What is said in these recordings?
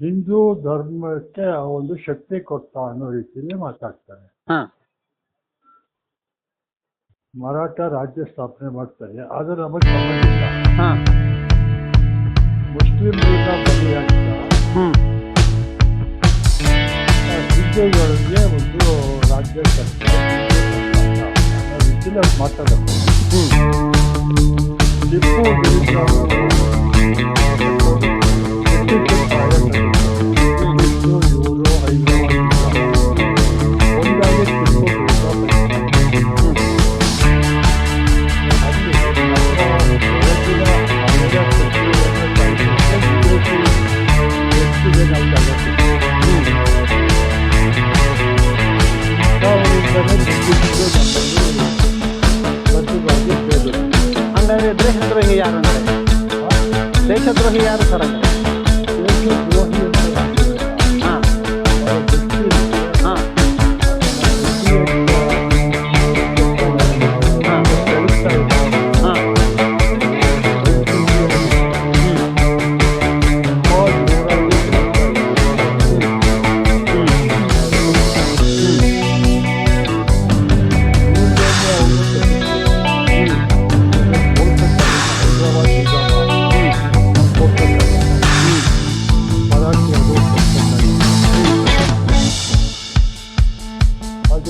ಹಿಂದೂ ಧರ್ಮಕ್ಕೆ ಒಂದು ಶಕ್ತಿ ಕೊಟ್ಟ ಅನ್ನೋ ರೀತಿಯಲ್ಲಿ ಮಾತಾಡ್ತಾರೆ. ಹಾ. ಮರಾಠ ರಾಜ್ಯ ಸ್ಥಾಪನೆ ಮಾಡ್ತಾರೆ. ಆದರೆ ನಮಗೆ ಸಂಬಂಧಿಸಿಲ್ಲ ಮುಸ್ಲಿಂ ಹಿಂದೂಗಳಿಗೆ ಒಂದು ರಾಜ್ಯ ಸರ್ಕಾರ ಮಾತಾಡೋದು ಟಿಪ್ಪು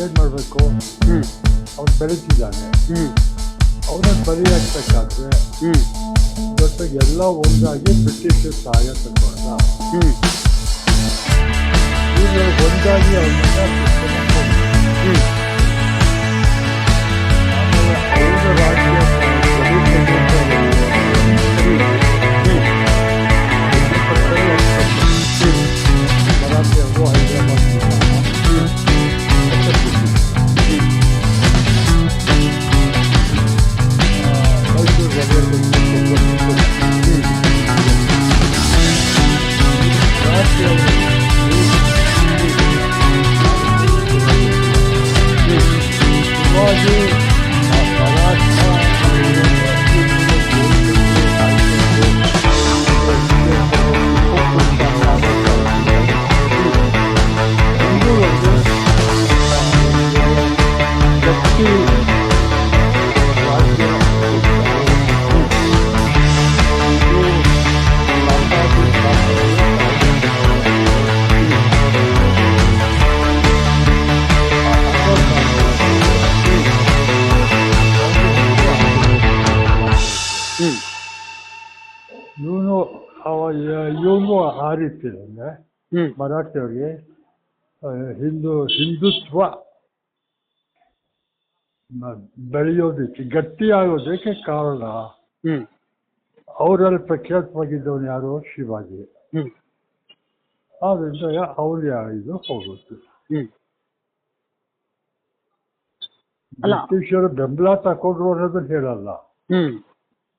ಅದೇನ್ ಮಾಡ್ಬೇಕು ಹ್ಮ್ ಅವ್ನು ಬೆಳೀತಿದ್ದಾನೆ ಹ್ಮ್ ಅವನನ್ನು ಬಲಿಯಾಗ್ಬೇಕಾದ್ರೆ ಹ್ಮ್ ಜೊತೆಗೆ ಎಲ್ಲ ಒಂದಾಗಿ ಬ್ರಿಟಿಷ್ ಸಹಾಯ ತಗೊಂಡ ಹ್ಮ್ ಈಗ ಒಂದಾಗಿ ಅವನನ್ನ ಹ್ಮ್ ಆಮೇಲೆ のハいや、ユーモアありっていうね。うん。マラテオリ、ヒンドゥ、ヒンドゥツワ。ಬೆಳೆಯೋದಕ್ಕೆ ಗಟ್ಟಿಯಾಗೋದಕ್ಕೆ ಕಾರಣ ಹ್ಮ್. ಅವರಲ್ಲಿ ಪ್ರಖ್ಯಾತವಾಗಿದ್ದವನು ಯಾರು ಶಿವಾಜಿ. ಹ್ಮ್. ಆದ್ರಿಂದ ಅವ್ರು ಇದು ಹೋಗುತ್ತೆ. ಬ್ರಿಟಿಷರು ಬೆಂಬಲ ತಕೊಂಡ್ರು ಅನ್ನೋದನ್ನ ಹೇಳಲ್ಲ.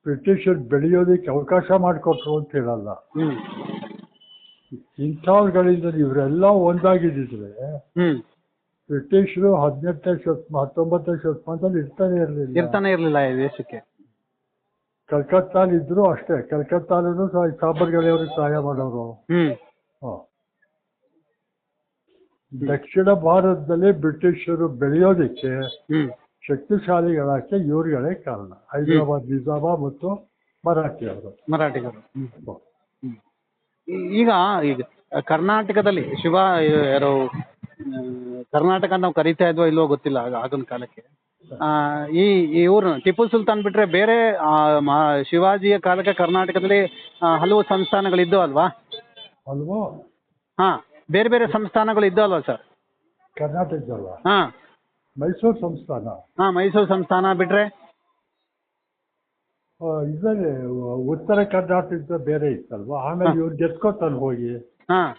ಬ್ರಿಟಿಷರು ಬೆಳೆಯೋದಕ್ಕೆ ಅವಕಾಶ ಮಾಡಿಕೊಟ್ರು ಅಂತ ಹೇಳಲ್ಲ. ಇಂಥವ್ರುಗಳಿಂದ ಇವರೆಲ್ಲ ಒಂದಾಗಿದ್ದಿದ್ರೆ ಬ್ರಿಟಿಷರು ಹದಿನೆಂಟನೇ ಶತ ಹತ್ತೊಂಬತ್ತನೇ ಶತಮಾನದಲ್ಲಿ ಇರ್ತಾನೆ ಇರಲಿಲ್ಲ. ಇರ್ತಾನೆ ಇರ್ಲಿಲ್ಲ ಈ ದೇಶಕ್ಕೆ. ಕಲ್ಕತ್ತಾಲಿ ಇದ್ರು ಅಷ್ಟೇ. ಕಲ್ಕತ್ತಾಲೂ ಸಹ ಸಾಬರ್ಗಳಿಯವ್ರಿಗೆ ಸಹಾಯ ಮಾಡೋರು. ಹ್ಮ್. ಹ. ದಕ್ಷಿಣ ಭಾರತದಲ್ಲಿ ಬ್ರಿಟಿಷರು ಬೆಳೆಯೋದಕ್ಕೆ ಹ್ಮ್. ಇವರುಗಳೇ ಇವ್ರುಗಳೇ ಕಾರಣ. ಹೈದರಾಬಾದ್ ನಿಜಾಮ ಮತ್ತು ಮರಾಠಿಯವರು. ಮರಾಠಿಗರು. ಹ್ಮ್. ಹ. ಈ- ಈಗ ಈಗ ಕರ್ನಾಟಕದಲ್ಲಿ ಶಿವ ಯಾರು ಕರ್ನಾಟಕ ನಾವು ಕರಿತಾ ಇದ್ವೋ ಇಲ್ವೋ ಗೊತ್ತಿಲ್ಲ ಆಗ ಆಗಿನ ಕಾಲಕ್ಕೆ. ಆ, ಈ ಇವರು ಟಿಪ್ಪು ಸುಲ್ತಾನ್ ಬಿಟ್ರೆ ಬೇರೆ ಆ, ಮ- ಶಿವಾಜಿಯ ಕಾಲಕ್ಕೆ ಕರ್ನಾಟಕದಲ್ಲಿ ಆ, ಹಲವು ಸಂಸ್ಥಾನಗಳು ಇದ್ದವು ಅಲ್ವಾ? ಅಲ್ವೋ? ಹಾ ಬೇರೆ ಬೇರೆ ಸಂಸ್ಥಾನಗಳು ಇದ್ದವು ಅಲ್ವಾ ಸರ್? ಕರ್ನಾಟಕದಲ್ಲ ಹಾ. ಮೈಸೂರು ಸಂಸ್ಥಾನ? ಹಾ ಮೈಸೂರು ಸಂಸ್ಥಾನ ಬಿಟ್ರೆ? ಆ, ಇದರಲ್ಲಿ ಉತ್ತರ ಕರ್ನಾಟಕದ ಬೇರೆ ಇತ್ತಲ್ವಾ? ಆಮೇಲೆ ಇವ್ರು ಗೆದ್ಕೋತಾನೆ ಹೋಗಿ? ಹಾ.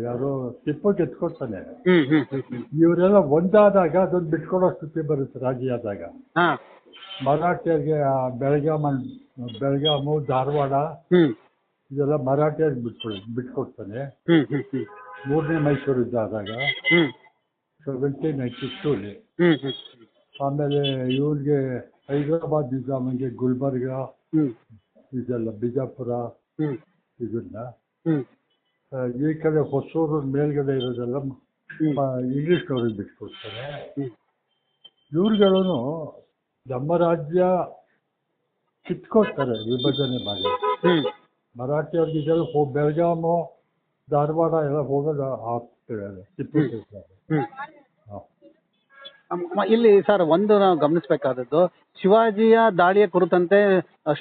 ಯಾರೋ ಟಿಪ್ಪು ಗೆದ್ಕೊಡ್ತಾನೆ ಹ್ಮ್ ಹ್ಮ್ ಹ್ಮ್ ಹ್ಮ್. ಇವರೆಲ್ಲ ಒಂದಾದಾಗ ಅದನ್ನ ಬಿಟ್ಕೊಡೋ ಸ್ಥಿತಿ ಬರುತ್ತೆ ರಾಜಿ ಆದಾಗ. ಹಾ. ಮರಾಠಿಯರಿಗೆ ಬೆಳಗಾಮ ಬೆಳಗಾಂ ಬೆಳಗಾಮು ಧಾರವಾಡ ಹ್ಮ್. ಇದೆಲ್ಲ ಮರಾಠಿಯರಿಗೆ ಬಿಟ್ಕೊಡ್ ಬಿಟ್ಕೊಡ್ತಾನೆ. ಹ್ಮ್ ಹ್ಮ್ ಹ್ಮ್. ಮೂರನೇ ಮೈಸೂರು ಇದ್ದಾದಾಗ ಹ್ಮ್. ಸೆವೆಂಟೀನ್ ನೈಂಟಿ ಟೂಲಿ ಹ್ಮ್ ಹ್ಮ್. ಆಮೇಲೆ ಇವ್ರಿಗೆ ಹೈದರಾಬಾದ್ ನಿಜಾಮಿಗೆ ಗುಲ್ಬರ್ಗ ಹ್ಮ್. ಇದೆಲ್ಲ ಬಿಜಾಪುರ ಹ್ಮ್. ಇದನ್ನ ಹ್ಮ್. ಈ ಕಡೆ ಹೊಸೂರು ಮೇಲ್ಗಡೆ ಇರೋದೆಲ್ಲ ಇಂಗ್ಲೀಷ್ನವ್ರಿಗೆ ಬಿಟ್ಕೊಡ್ತಾರೆ ಇವ್ರುಗಳೂ ನಮ್ಮ ರಾಜ್ಯ ಕಿತ್ಕೊಡ್ತಾರೆ ವಿಭಜನೆ ಮಾಡಿ. ಮರಾಠಿಯವ್ರಿಗೆ ಇದೆಲ್ಲ ಹೋ ಬೆಳಗಾಮು ಧಾರವಾಡ ಎಲ್ಲ ಹೋಗೋದು ಆಗ್ತಿದ್ದಾರೆ ಟಿಪ್ಪು ಇಲ್ಲಿ ಸರ್ ಒಂದು ನಾವು ಗಮನಿಸಬೇಕಾದದ್ದು ಶಿವಾಜಿಯ ದಾಳಿಯ ಕುರಿತಂತೆ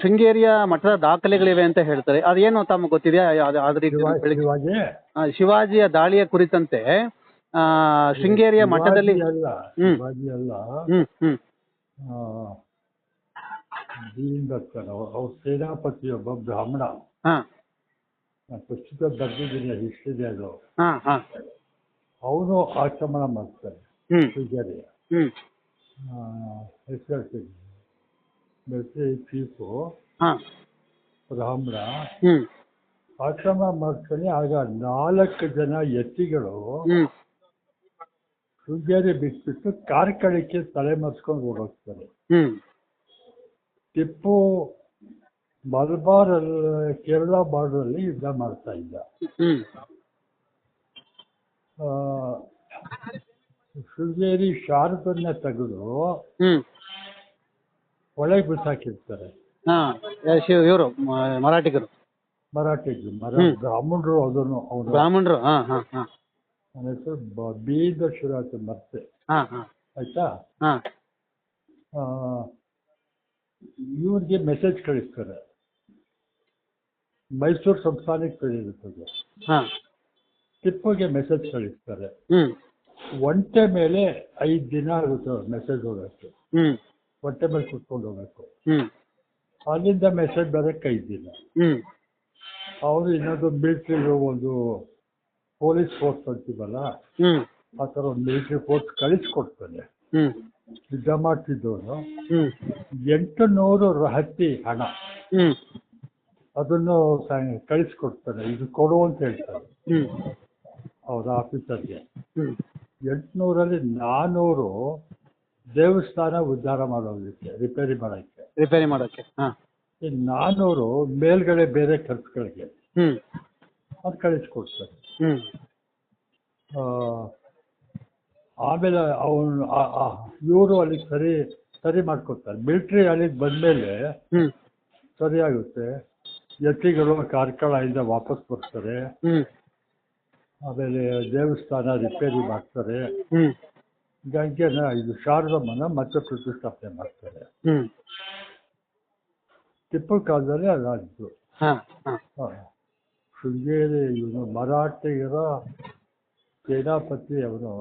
ಶೃಂಗೇರಿಯ ಮಠದ ದಾಖಲೆಗಳಿವೆ ಅಂತ ಹೇಳ್ತಾರೆ. ಅದೇನು ತಮಗೆ ಗೊತ್ತಿದೆಯಾ? ಅದ್ರ ಶಿವಾಜಿ ಆ, ಶಿವಾಜಿಯ ದಾಳಿಯ ಕುರಿತಂತೆ ಆ, ಶೃಂಗೇರಿಯ ಮಠದಲ್ಲಿ ಅಲ್ಲ ಹ್ಮ್. ಶಿವಾಜಿ ಅಲ್ಲ. ಹ್ಮ್ ಹ್ಮ್. ಆ, ದೀನದತ್ತನ ಅವ್ರ ಸೇನಾಪತಿ ಒಬ್ಬ ಬ್ರಾಹ್ಮಣ. ಹಾ. ನಾನು ಪುಸ್ತಕ ಬರೆದಿದ್ದೀನಿ ಹಿಸ್ಟ್ರಿ ಅದು. ಹಾ ಹಾ. ಅವನು ಆಕ್ರಮಣ ಮಾಡ್ತಾನೆ ಹ್ಮ್. ಶೃಂಗೇರಿ ಹ್ಮ್. ಹೆಸರು ಮಿಲಿಟರಿ ಪೀಪು ಹಾ. ಬ್ರಾಹ್ಮಣ ಹ್ಮ್. ಮಾಡ್ತಾನೆ ಆಗ ನಾಲ್ಕು ಜನ ಎತ್ತಿಗಳು ಹ್ಮ್. ಶೃಂಗೇರಿ ಬಿಟ್ಬಿಟ್ಟು ಕಾರ್ಕಳಕ್ಕೆ ತಲೆ ಮರೆಸ್ಕೊಂಡು ಓಡೋಗ್ತಾರೆ. ಹ್ಮ್. ಟಿಪ್ಪು ಮಲಬಾರ್ ಕೇರಳ ಬಾರ್ಡರಲ್ಲಿ ಯುದ್ಧ ಮಾಡ್ತಾ ಇದ್ದ. ಆ, ಶೃಂಗೇರಿ ಶಾರದನ್ನ ತೆಗೆದು ಒಳಗೆ ಬಿಸಾಕಿರ್ತಾರೆ ಹಾ ಶಿವ ಇವರು ಮರಾಠಿಗರು. ಮರಾಠಿಗರು ಮರ ಹ್ಮ್. ಬ್ರಾಹ್ಮಣರು ಅದನ್ನು ಬ್ರಾಹ್ಮಣರು ಹಾ ಹಾ ಹಾ. ಅವನ ಹೆಸರು ಬ- ಮತ್ತೆ ಹಾ ಹಾ. ಆಯ್ತಾ? ಹಾ. ಆ, ಇವ್ರಿಗೆ ಮೆಸೇಜ್ ಕಳಿಸ್ತಾರೆ. ಮೈಸೂರು ಸಂಸ್ಥಾನಕ್ಕೆ ಕಳಿರುತ್ತದೆ ಹಾ. ಟಿಪ್ಪುಗೆ ಮೆಸೇಜ್ ಕಳಿಸ್ತಾರೆ. ಹ್ಮ್. ಒಂಟೆ ಮೇಲೆ ಐದು ದಿನ ಆಗುತ್ತೆ ಮೆಸೇಜ್ ಹೋಗಕ್ಕೆ. ಹ್ಮ್. ಹೊಟ್ಟೆ ಮೇಲೆ ಕುತ್ಕೊಂಡು ಹೋಗ್ಬೇಕು. ಹ್ಮ್. ಅಲ್ಲಿಂದ ಮೆಸೇಜ್ ಬೇರೆ ಕೈದಿಲ್ಲ ಹ್ಮ್. ಅವರು ಇನ್ನೊಂದು ಮಿಲಿಟ್ರಿ ಒಂದು ಪೊಲೀಸ್ ಫೋರ್ಸ್ ಅಂತೀವಲ್ಲ ಹ್ಮ್. ಆ ಥರ ಒಂದು ಮಿಲಿಟ್ರಿ ಫೋರ್ಸ್ ಕಳಿಸ್ಕೊಡ್ತಾನೆ. ಹ್ಮ್. ಯುದ್ಧ ಮಾಡ್ತಿದ್ದವನು. ಹ್ಮ್. ಎಂಟು ನೂರು ರಹತಿ ಹಣ. ಹ್ಮ್. ಅದನ್ನು ಸ- ಕಳಿಸ್ಕೊಡ್ತಾನೆ. ಇದು ಕೊಡು ಅಂತ ಹೇಳ್ತಾರೆ ಹ್ಮ್. ಅವ್ರ ಆಫೀಸರ್ಗೆ ಹ್ಮ್. ಎಂಟುನೂರಲ್ಲಿ ನಾನ್ನೂರು ದೇವಸ್ಥಾನ ಉದ್ಧಾರ ಮಾಡೋದಕ್ಕೆ ರಿಪೇರಿ ಮಾಡೋಕ್ಕೆ. ರಿಪೇರಿ ಮಾಡೋಕೆ ಹಾ. ಈ ನಾನ್ನೂರು ಮೇಲ್ಗಡೆ ಬೇರೆ ಖರ್ಚುಗಳಿಗೆ ಹ್ಮ್. ಅದು ಕಳಿಸ್ಕೊಡ್ತಾರೆ. ಹ್ಮ್. ಆ, ಆಮೇಲೆ ಅವನು ಇವರು ಅಲ್ಲಿಗೆ ಸರಿ ಸರಿ ಮಾಡ್ಕೊಡ್ತಾರೆ. ಮಿಲ್ಟ್ರಿ ಅಲ್ಲಿಗೆ ಬಂದಮೇಲೆ ಹ್ಮ್. ಸರಿಯಾಗುತ್ತೆ. ಎತ್ತಿಗಳು ಕಾರ್ಕಳದಿಂದ ವಾಪಸ್ ಬರ್ತಾರೆ. ಹ್ಮ್. ಆಮೇಲೆ ದೇವಸ್ಥಾನ ರಿಪೇರಿ ಮಾಡ್ತಾರೆ. ಹ್ಮ್. ಗಂಗೆನ ಇದು ಶಾರದಮ್ಮನ ಮತ್ತೆ ಪ್ರತಿಷ್ಠಾಪನೆ ಮಾಡ್ತಾರೆ. ಟಿಪ್ಪು ಕಾಲದಲ್ಲಿ ಹ. ಶೃಂಗೇರಿ ಇವನು ಮರಾಠಿಗರ ಸೇನಾಪತಿ ಅವರು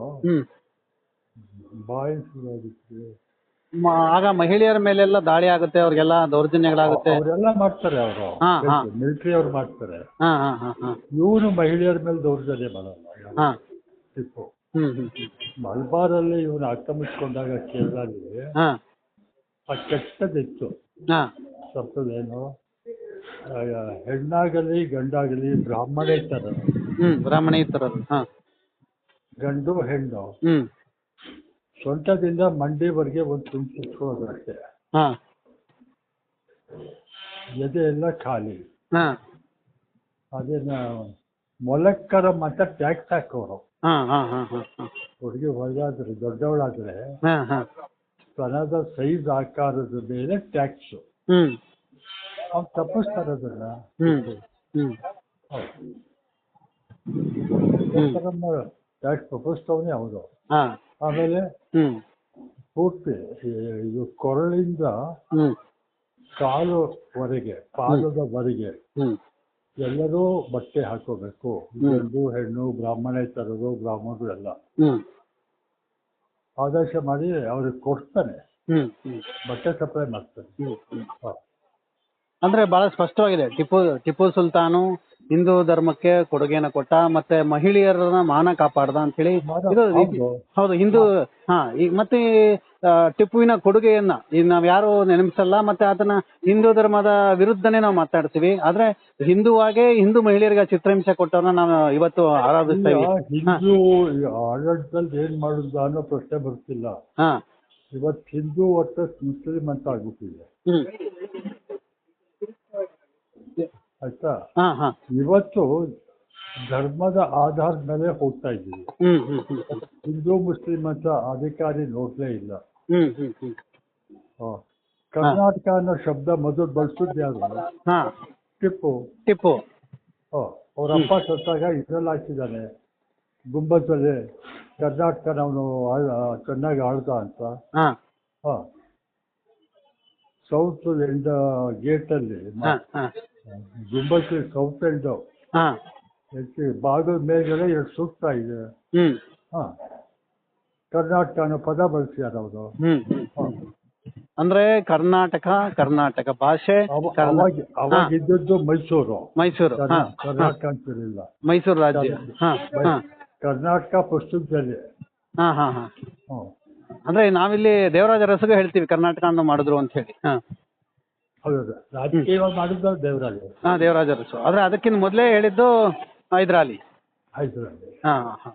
ಬಾಯಿಸೋದಕ್ಕೆ ಆಗ ಮಹಿಳೆಯರ ಮೇಲೆಲ್ಲ ದಾಳಿ ಆಗುತ್ತೆ ಅವ್ರಿಗೆಲ್ಲ ದೌರ್ಜನ್ಯಗಳಾಗುತ್ತೆ. ಅವರೆಲ್ಲ ಮಾಡ್ತಾರೆ ಅವರು. ಹಾ, ಹಾ. ಮಿಲಿಟರಿ ಅವ್ರು ಮಾಡ್ತಾರೆ. ಹಾ ಹಾ ಹಾ ಹಾ. ಇವನು ಮಹಿಳೆಯರ ಮೇಲೆ ದೌರ್ಜನ್ಯ ಮಾಡಲ್ಲ. ಟಿಪ್ಪು. ಹ್ಮ್ ಹ್ಮ್ ಹ್ಮ್. ಮಲ್ಬಾರಲ್ಲಿ ಇವನು ಆಕ್ರಮಿಸ್ಕೊಂಡಾಗ ಕೇರಳದಲ್ಲಿ ಹಾ. ಆ ಕೆಟ್ಟದಿತ್ತು. ಹಾ. ಆ, ಹೆಣ್ಣಾಗಲಿ ಗಂಡಾಗಲಿ ಬ್ರಾಹ್ಮಣೇತರ ಹ್ಮ್ ಬ್ರಾಹ್ಮಣ ಹಾ. ಗಂಡು ಹೆಣ್ಣು. ಹ್ಮ್. ಸೊಂಟದಿಂದ ಮಂಡಿವರೆಗೆ ಒಂದು ಅಷ್ಟೇ ಹಾ. ಎದೆ ಎಲ್ಲ ಖಾಲಿ. ಹಾ. ಅದೇನ ಮೊಲಕ್ಕರ ಮತ್ತೆ ಟ್ಯಾಕ್ಸ್ ಹಾಕೋರು. ಹಾ ಹಾ ಹಾ ಹಾ ಹಾ. ಹುಡುಗಿ ಹೊರಗಾದ್ರೆ ದೊಡ್ಡವಳಾದ್ರೆ ಹಾ ಹಾ. ಸ್ತನದ ಸೈಜ್ ಆಕಾರದ ಮೇಲೆ ಟ್ಯಾಕ್ಸ್ ಹ್ಮ್. ಅವ್ನು ತಪ್ಪಿಸ್ತಾರೆ ಅದನ್ನ ಹ್ಮ್. ಟ್ಯಾಕ್ಸ್ ತಪ್ಪಿಸ್ತವನೇ ಅವನು. ಹಾ. ಆಮೇಲೆ ಹ್ಮ್. ಪೂರ್ತಿ ಇದು ಕೊರಳಿಂದ ಹ್ಮ್. ಕಾಲುವರೆಗೆ ಪಾದದವರೆಗೆ ಹ್ಮ್. ಎಲ್ಲರೂ ಬಟ್ಟೆ ಹಾಕೋಬೇಕು. ಗಂಡು ಹೆಣ್ಣು ಬ್ರಾಹ್ಮಣೇತರರು ಬ್ರಾಹ್ಮಣರು ಎಲ್ಲ. ಆದೇಶ ಮಾಡಿ ಅವ್ರಿಗೆ ಕೊಡ್ತಾನೆ. ಬಟ್ಟೆ ಸಪ್ಲೈ ಮಾಡ್ತಾನೆ. ಅಂದ್ರೆ ಬಹಳ ಸ್ಪಷ್ಟವಾಗಿದೆ. ಟಿಪ್ಪು ಟಿಪ್ಪು ಸುಲ್ತಾನು ಹಿಂದೂ ಧರ್ಮಕ್ಕೆ ಕೊಡುಗೆನ ಕೊಟ್ಟ ಮತ್ತೆ ಮಹಿಳೆಯರನ್ನ ಮಾನ ಕಾಪಾಡ್ದ ಅಂತ ಹೇಳಿ ಇದು ಹೌದು. ಹೌದು ಹಾ ಈಗ ಮತ್ತೆ ಟಿಪ್ಪುವಿನ ಕೊಡುಗೆಯನ್ನ ಈಗ ನಾವ್ ಯಾರು ನೆನಪಿಸಲ್ಲ ಮತ್ತೆ ಅದನ್ನ ಹಿಂದೂ ಧರ್ಮದ ವಿರುದ್ಧನೇ ನಾವು ಮಾತಾಡ್ತೀವಿ. ಆದ್ರೆ ಹಿಂದೂವಾಗೆ ಹಿಂದೂ ಮಹಿಳೆಯರಿಗೆ ಚಿತ್ರಹಿಂಸೆ ಕೊಟ್ಟವ್ರನ್ನ ನಾವು ಇವತ್ತು ಆರಾಧಿಸ್ತೇವೆ ಹಿಂದೂ ಆಡಳಿತದಲ್ಲಿ ಏನ್ ಮಾಡುದು ಅನ್ನೋ ಪ್ರಶ್ನೆ ಬರ್ತಿಲ್ಲ. ಹಾ. ಇವತ್ತು ಹಿಂದೂ ಒಟ್ಟು ಮುಸ್ಲಿಂ ಅಂತ ಆಗ್ಬಿಟ್ಟಿದೆ. ಆಯ್ತಾ? ಇವತ್ತು ಧರ್ಮದ ಆಧಾರದ ಮೇಲೆ ಹೋಗ್ತಾ ಇದ್ದೀವಿ. ಹಿಂದೂ ಮುಸ್ಲಿಂ ಅಂತ ಅಧಿಕಾರಿ ನೋಡ್ಲೇ ಇಲ್ಲ. ಕರ್ನಾಟಕ ಅನ್ನೋ ಶಬ್ದ ಮೊದಲು ಬಳಸಿದ್ದು ಯಾರು ಹಾ. ಟಿಪ್ಪು. ಟಿಪ್ಪು. ಅವರಪ್ಪ ಅವ್ರ ಅಪ್ಪ ಸತ್ತಾಗ ಇದ್ರಲ್ಲಿ ಹಾಕಿದ್ದಾನೆ ಗುಂಬದಲ್ಲಿ ಕರ್ನಾಟಕ ಅವನು ಚೆನ್ನಾಗಿ ಆಳ್ದ ಅಂತ. ಸೌತ್ ಎಂಡ್ ಗೇಟ್ ಅಲ್ಲಿ ಹಾ ಹಾ. ಗುಂಬತ್ ಸೌತ್ ಎಂಡ್ ಹಾ ಬಾಗಿಲ ಮೇಲ್ಗಡೆ ಎರಡು ಸೂಕ್ತ ಇದೆ. ಹ. ಕರ್ನಾಟಕ ಅನ್ನೋ ಪದ ಬಳಸ್ಯಾರ ಅವರು. ಅಂದ್ರೆ ಕರ್ನಾಟಕ ಕರ್ನಾಟಕ ಭಾಷೆ ಅವಾಗ ಅವಾಗ ಇದ್ದದ್ದು ಮೈಸೂರು. ಮೈಸೂರು ಹಾ. ಕರ್ನಾ- ಕರ್ನಾಟಕ ಅಂತಿರಲಿಲ್ಲ. ಮೈಸೂರು ರಾಜ್ಯ. ಹಾ ಹಾ. ಕರ್ನಾಟಕ ಪುಸ್ತಕದಲ್ಲಿ ಹಾ ಹಾ ಹಾ. ಅಂದ್ರೆ ನಾವಿಲ್ಲಿ ದೇವರಾಜ ರಸಗ ಹೇಳ್ತೀವಿ ಕರ್ನಾಟಕ ಅಂತ ಮಾಡಿದ್ರು ಅಂತ ಹೇಳಿ. ಹಾ. ಹೌದು ರಾಜಕೀಯ ಮಾಡಿದ್ದು ದೇವರಾಜ ಹಾ ದೇವರಾಜ ಅರಸು ಆದ್ರೆ ಅದಕ್ಕಿಂತ ಮೊದಲೇ ಹೇಳಿದ್ದು ಹೈದರಾಲಿ. ಹೈದರಾಲಿ. ಹಾ ಹಾ.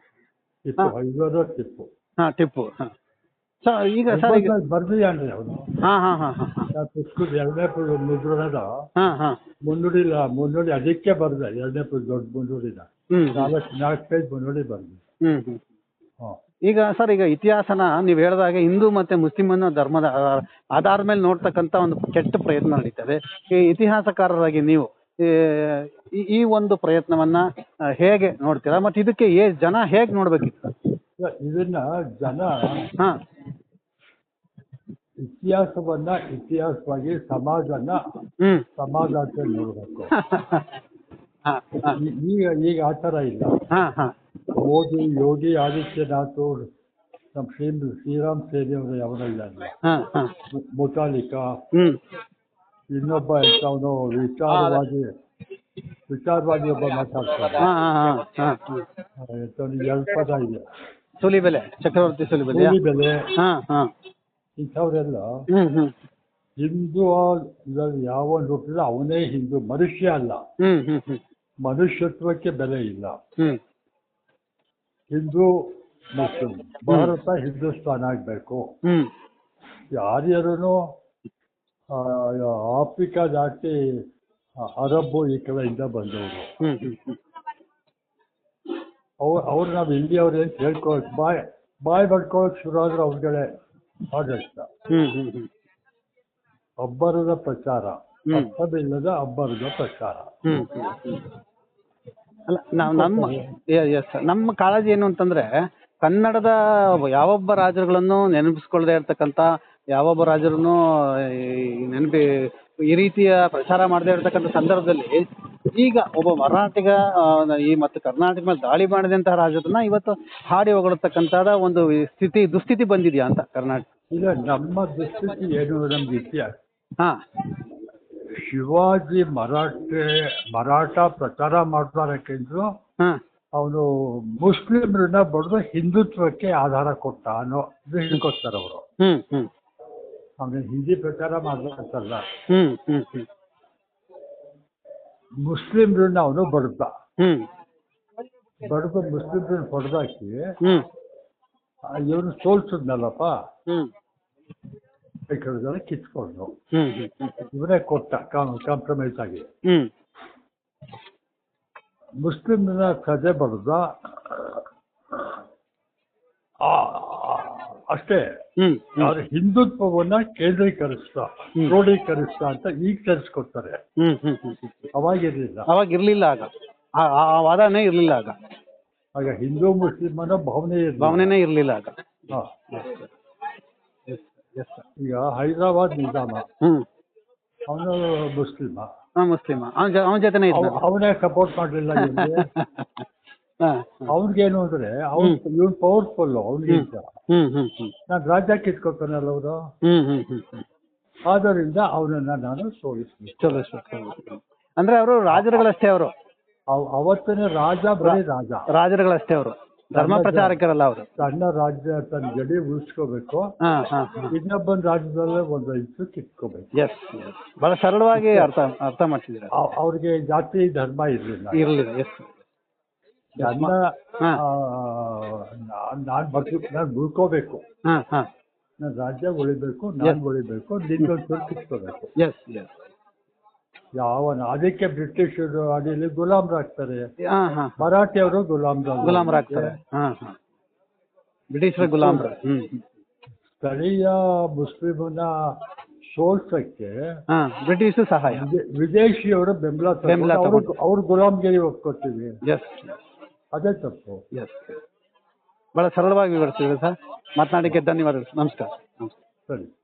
ಟಿಪ್ಪು ಹೈದರಾಬಾದ್ ಟಿಪ್ಪು. ಹಾ ಟಿಪ್ಪು ಹಾ. ಸೊ ಈಗ ಸರ್ ಈಗ ಬರ್ದಿಯಾನ್ರಿ ಅವನು. ಹಾ ಹಾ ಹಾ ಹಾ ಪುಸ್ತಕದ ಎರಡನೇ ಪುಟ ಮುದ್ರಣದ ಹಾ ಹಾ. ಮುನ್ನುಡಿಲ ಮುನ್ನುಡಿ ಅದಕ್ಕೆ ಬರ್ದ ಎರಡನೇ ಪುಟ ದೊಡ್ಡ ಮುನ್ನುಡಿನ ಹ್ಮ್ ನಾಲ್ಕು ನಾಲ್ಕು ಪೇಜ್ ಮುನ್ನುಡಿ ಬರ್ದು. ಹ್ಮ್ ಹ್ಮ್. ಹಾಂ. ಈಗ ಸರ್ ಈಗ ಇತಿಹಾಸನ ನೀವು ಹೇಳಿದಾಗೆ ಹಿಂದೂ ಮತ್ತೆ ಮುಸ್ಲಿಂ ಅನ್ನೋ ಧರ್ಮದ ಆಧಾರ್ ಆಧಾರದ ಮೇಲೆ ನೋಡ್ತಕ್ಕಂಥ ಒಂದು ಕೆಟ್ಟ ಪ್ರಯತ್ನ ನಡೀತದೆ. ಈ ಇತಿಹಾಸಕಾರರಾಗಿ ನೀವು ಈ- ಈ ಒಂದು ಪ್ರಯತ್ನವನ್ನ ಹೇಗೆ ನೋಡ್ತೀರಾ? ಮತ್ತೆ ಇದಕ್ಕೆ ಏ ಜನ ಹೇಗೆ ನೋಡ್ಬೇಕಿತ್ತು? ಇದನ್ನ ಜನ ಹ. ಇತಿಹಾಸವನ್ನ ಇತಿಹಾಸವಾಗಿ ಸಮಾಜನ ಸಮಾಜಕ್ಕೆ ನೋಡ್ಬೇಕು. ಈಗ ಈಗ ಆ ಥರ ಇಲ್ಲ. ಹಾ ಹಾ. ಮೋದಿ ಯೋಗಿ ಆದಿತ್ಯನಾಥ್ ನಮ್ಮ ಶ್ರೀ ಶ್ರೀರಾಮ್ ಸೇನೆ ಅವರು ಯಾವನೋ ಇದ್ದಾನೆ ಹಾ ಹಾ. ಮುತಾಲಿಕ. ಹ್ಮ್. ಇನ್ನೊಬ್ಬ ಅವನು ವಿಚಾರವಾದಿ ವಿಚಾರವಾದಿ ಒಬ್ಬ ಮಾತಾಡ್ತಾರೆ ಹಾ ಹಾ ಹಾ ಹಾ. ಎಂಥವ್ನು ಎರಡು ಪದ ಇದೆ. ಸುಲಿಬೆಲೆ ಚಕ್ರವರ್ತಿ ಸುಲಿಬೆಲೆ. ಕೂಲಿ ಬೆಲೆ ಹಾ ಹಾ. ಇಂಥವರೆಲ್ಲ ಹ್ಮ್ ಹ್ಮ್. ಹಿಂದೂ ಇದ್ರಲ್ಲಿ ಯಾವ ಹುಟ್ಟಿದ ಅವನೇ ಹಿಂದೂ ಮನುಷ್ಯ ಅಲ್ಲ. ಹ್ಮ್ ಹ್ಮ್ ಹ್ಮ್. ಮನುಷ್ಯತ್ವಕ್ಕೆ ಬೆಲೆ ಇಲ್ಲ. ಹ್ಮ್. ಹಿಂದೂ ಮುಸ್ಲಿಂ ಭಾರತ ಹಿಂದೂಸ್ತಾನ ಆಗಬೇಕು. ಯಾರ್ಯಾರು ಆಫ್ರಿಕಾ ದಾಟಿ ಅರಬ್ಬು ಈ ಕಡೆಯಿಂದ ಬಂದವರು. ನಾವ್ ಅವ್ರು ಅವ್ರು ನಾವು ಇಂಡಿಯವ್ರು ಅಂತ ಹೇಳ್ಕೊಳಕ್ ಬಾಯ್ ಬಾಯ್ ಬಡ್ಕೊಳಕ್ ಶುರು ಆದ್ರೆ ಅವ್ರಗಳೇ ಆಡಳಿತ ಅಬ್ಬರದ ಪ್ರಚಾರ. ಅರ್ಥವಿಲ್ಲದ ಅಬ್ಬರದ ಪ್ರಚಾರ. ಅಲ್ಲ ನಾವು ನಮ್ಮ ಎಸ್ ನಮ್ಮ ಕಾಳಜಿ ಏನು ಅಂತಂದ್ರೆ ಕನ್ನಡದ ಯಾವೊಬ್ಬ ರಾಜರುಗಳನ್ನು ನೆನಪಿಸ್ಕೊಳ್ಳದೆ ಇರ್ತಕ್ಕಂಥ ಯಾವೊಬ್ಬ ರಾಜರನ್ನು ನೆನಪಿ ಈ ರೀತಿಯ ಪ್ರಚಾರ ಮಾಡದೇ ಇರ್ತಕ್ಕಂಥ ಸಂದರ್ಭದಲ್ಲಿ ಈಗ ಒಬ್ಬ ಮರಾಠಿಗ ಈ ಮತ್ತು ಕರ್ನಾಟಕ ಮೇಲೆ ದಾಳಿ ಮಾಡಿದಂತಹ ರಾಜರನ್ನ ಇವತ್ತು ಹಾಡಿ ಹೊಗಳತಕ್ಕಂಥದ ಒಂದು ಸ್ಥಿತಿ ದುಸ್ಥಿತಿ ಬಂದಿದೆಯಾ ಅಂತ ಕರ್ನಾಟಕ? ಈಗ ನಮ್ಮ ದುಸ್ಥಿತಿ ಏನು ನಮ್ಗೆ ಇತಿಹಾಸ. ಹಾ. ಶಿವಾಜಿ ಮರಾಠೆ ಮರಾಠ ಪ್ರಚಾರ ಮಾಡ್ತಾರಕ್ಕಿಂತಲೂ ಹಾ. ಅವನು ಮುಸ್ಲಿಮ್ರನ್ನ ಬಡ್ದು ಹಿಂದುತ್ವಕ್ಕೆ ಆಧಾರ ಕೊಟ್ಟ ಅನ್ನೋ ಇದು ಹಿಡ್ಕೊತಾರೆ ಅವರು. ಹ್ಮ್ ಹ್ಮ್. ಅವನು ಹಿಂದಿ ಪ್ರಚಾರ ಮಾಡ್ಬೇಕಂತಲ್ಲ. ಹ್ಮ್ ಹ್ಮ್ ಹ್ಮ್. ಮುಸ್ಲಿಮ್ರನ್ನ ಅವನು ಬಡ್ದ. ಹ್ಮ್. ಬಡ್ದು ಮುಸ್ಲಿಮ್ರನ್ನ ಹೊಡೆದಾಕಿ ಹ್ಮ್. ಇವನು ಸೋಲ್ಸಿದ್ನಲ್ಲಪ್ಪ. ಹ್ಮ್. ಕಡೆದೆಲ್ಲ ಕಿತ್ಕೊಂಡು ಇವನೇ ಕೊಟ್ಟ ಕಾಂಪ್ರಮೈಸ್ ಆಗಿ ಮುಸ್ಲಿಮ್ನ ಕದೆ ಬರೆದ ಅಷ್ಟೇ ಅವ್ರ ಆದ್ರೆ ಹಿಂದುತ್ವವನ್ನ ಕೇಂದ್ರೀಕರಿಸ್ತ ಕ್ರೋಢೀಕರಿಸ್ತ ಅಂತ ಈಗ ತರಿಸ್ಕೊಡ್ತಾರೆ ಅವಾಗಿರ್ಲಿಲ್ಲ. ಅವಾಗಿರ್ಲಿಲ್ಲ ಅವಾಗ ಇರ್ಲಿಲ್ಲ ಆಗ ಆ ವಾದನೇ ಇರ್ಲಿಲ್ಲ ಆಗ ಆಗ ಹಿಂದೂ ಮುಸ್ಲಿಮ್ ಅನ್ನೋ ಭಾವನೆ. ಭಾವನೆನೇ ಇರ್ಲಿಲ್ಲ ಆಗ. ಎಸ್ ಈಗ ಹೈದರಾಬಾದ್ ನಿಜಾಮ. ಹ್ಮ್. ಅವನು ಮುಸ್ಲಿಮ. ಹಾ ಮುಸ್ಲಿಮ. ಅವನ ಅವನ ಜೊತೆನೇ ಇದ್ದ ಅವ- ಅವನೇ ಸಪೋರ್ಟ್ ಮಾಡಲಿಲ್ಲ ಅವ್ರಿಗೇನು ಅಂದ್ರೆ ಅವ್ನು ಇವ್ನು ಪವರ್ಫುಲ್ ಹ್ಮ್. ನಾನು ರಾಜ್ಯ ಕಿತ್ಕೊತಾನಲ್ಲ ಅವರು? ಆದ್ದರಿಂದ ಅವನನ್ನ ನಾನು ಸೋಲಿಸ್ತೀನಿ. ಅಂದ್ರೆ ಅವರು ರಾಜರುಗಳಷ್ಟೇ ಅವರು? ಅವ್- ಅವತ್ತಿನ ರಾಜ ಬರೀ ರಾಜ. ರಾಜರುಗಳಷ್ಟೇ ಅವರು? ಧರ್ಮ ಪ್ರಚಾರಕರಲ್ಲ ಅವರು. ಸಣ್ಣ ರಾಜ್ಯ ತನ್ನ ಗಡಿ ಉಳಿಸ್ಕೋಬೇಕು. ಹಾ ಹಾ ಇನ್ನೊಬ್ಬನ ರಾಜ್ಯದಲ್ಲೇ ಒಂದು ಇಂಚು ಕಿತ್ಕೋಬೇಕು. ಎಸ್ ಬಹಳ ಸರಳವಾಗಿ ಅರ್ಥ ಅರ್ಥ ಮಾಡ್ತಿದ್ದೀರಾ ಅವ್- ಅವ್ರಿಗೆ ಜಾತಿ ಧರ್ಮ ಇರಲಿಲ್ಲ. ಇರಲಿಲ್ಲ ಎಸ್ ನನ್ನ ಹಾ. ನಾನು ನಾನು ಉಳ್ಕೋಬೇಕು. ಹಾ ಹಾ. ನನ್ನ ರಾಜ್ಯ ಉಳಿಬೇಕು ನಾನು ಉಳಿಬೇಕು ನಿನ್ನೊಂದು ಕಿತ್ಕೋಬೇಕು. ಎಸ್ ಎಸ್ ಯಾವನ ಅದಕ್ಕೆ ಬ್ರಿಟಿಷರು ಅಡಿಯಲ್ಲಿ ಗುಲಾಮ್ರಾಗ್ತಾರೆ ಹಾ ಹಾ. ಮರಾಠಿಯವರು ಗುಲಾಮ್ರ ಗುಲಾಮರಾಗ್ತಾರೆ ಹಾ ಹಾ. ಬ್ರಿಟಿಷರ ಗುಲಾಮ್ರ. ಹ್ಮ್. ಸ್ಥಳೀಯ ಮುಸ್ಲಿಮನ ಸೋಲ್ಸಕ್ಕೆ ಹಾ ಬ್ರಿಟಿಷ್ ಸಹಾಯ. ವಿದೇ- ವಿದೇಶಿಯವರು ಬೆಂಬಲ ಬೆಂಬಲ ಅವರು ತಗೊಂಡು. ಅವ್ರ ಗುಲಾಮ್ಗಿರಿ ಒಪ್ಕೋತೀವಿ. ಎಸ್ ಅದೇ ತಪ್ಪು. ಎಸ್ ಬಹಳ ಸರಳವಾಗಿ ವಿವರಿಸಿದ್ರೆ ಸರ್. ಮಾತನಾಡಿಕ್ಕೆ ಧನ್ಯವಾದಗಳು. ನಮಸ್ಕಾರ. ನಮಸ್ಕಾರ. ಸರಿ.